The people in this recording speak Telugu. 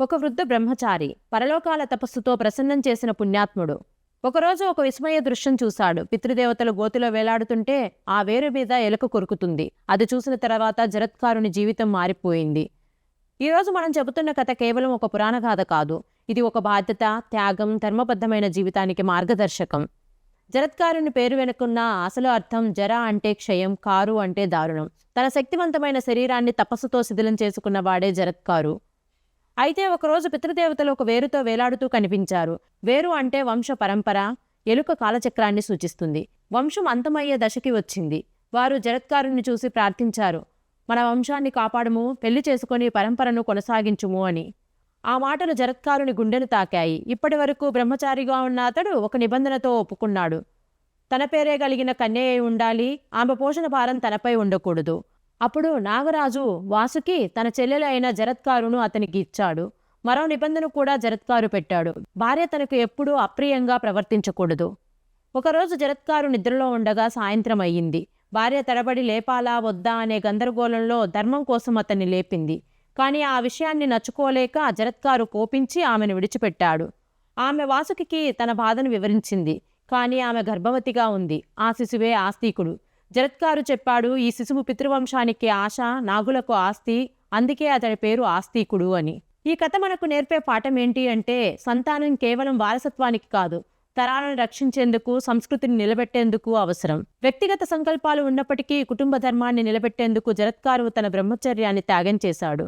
ఒక వృద్ధ బ్రహ్మచారి పరలోకాల తపస్సుతో ప్రసన్నం చేసిన పుణ్యాత్ముడు. ఒకరోజు ఒక విస్మయ దృశ్యం చూశాడు. పితృదేవతలు గోతిలో వేలాడుతుంటే ఆ వేరు మీద ఎలుక కొరుకుతుంది. అది చూసిన తర్వాత జరత్కారుని జీవితం మారిపోయింది. ఈరోజు మనం చెబుతున్న కథ కేవలం ఒక పురాణ గాథ కాదు. ఇది ఒక బాధ్యత త్యాగం ధర్మబద్ధమైన జీవితానికి మార్గదర్శకం. జరత్కారుని పేరు వెనుకున్న అసలు అర్థం జర అంటే క్షయం కారు అంటే దారుణం. తన శక్తివంతమైన శరీరాన్ని తపస్సుతో శిథిలం చేసుకున్న వాడే జరత్కారు. అయితే ఒకరోజు పితృదేవతలు ఒక వేరుతో వేలాడుతూ కనిపించారు. వేరు అంటే వంశ పరంపర ఎలుక కాలచక్రాన్ని సూచిస్తుంది. వంశం అంతమయ్యే దశకి వచ్చింది. వారు జరత్కారుని చూసి ప్రార్థించారు. మన వంశాన్ని కాపాడము పెళ్ళి చేసుకొని పరంపరను కొనసాగించుము అని. ఆ మాటలు జరత్కారుని గుండెను తాకాయి. ఇప్పటి వరకు బ్రహ్మచారిగా ఉన్న అతడు ఒక నిబంధనతో ఒప్పుకున్నాడు. తన పేరే కలిగిన కన్యయ్య ఉండాలి ఆమె పోషణ భారం తనపై ఉండకూడదు. అప్పుడు నాగరాజు వాసుకి తన చెల్లెలు అయిన జరత్కారును అతనికి ఇచ్చాడు మరో నిబంధన కూడా జరత్కారు పెట్టాడు. భార్య తనకు ఎప్పుడూ అప్రియంగా ప్రవర్తించకూడదు. ఒకరోజు జరత్కారు నిద్రలో ఉండగా సాయంత్రం అయ్యింది. భార్య తడబడి లేపాలా వద్దా అనే గందరగోళంలో ధర్మం కోసం అతన్ని లేపింది. కానీ ఆ విషయాన్ని నచ్చుకోలేక జరత్కారు కోపించి ఆమెను విడిచిపెట్టాడు. ఆమె వాసుకి తన బాధను వివరించింది. కానీ ఆమె గర్భవతిగా ఉంది. ఆ శిశువే ఆస్తికుడు. జరత్కారు చెప్పాడు ఈ శిశువు పితృవంశానికి ఆశ నాగులకు ఆస్తి అందుకే అతడి పేరు ఆస్తికుడు అని. ఈ కథ మనకు నేర్పే పాఠం ఏంటి అంటే సంతానం కేవలం వారసత్వానికి కాదు తరాలను రక్షించేందుకు సంస్కృతిని నిలబెట్టేందుకు అవసరం. వ్యక్తిగత సంకల్పాలు ఉన్నప్పటికీ కుటుంబ ధర్మాన్ని నిలబెట్టేందుకు జరత్కారు తన బ్రహ్మచర్యాన్ని త్యాగం చేశాడు.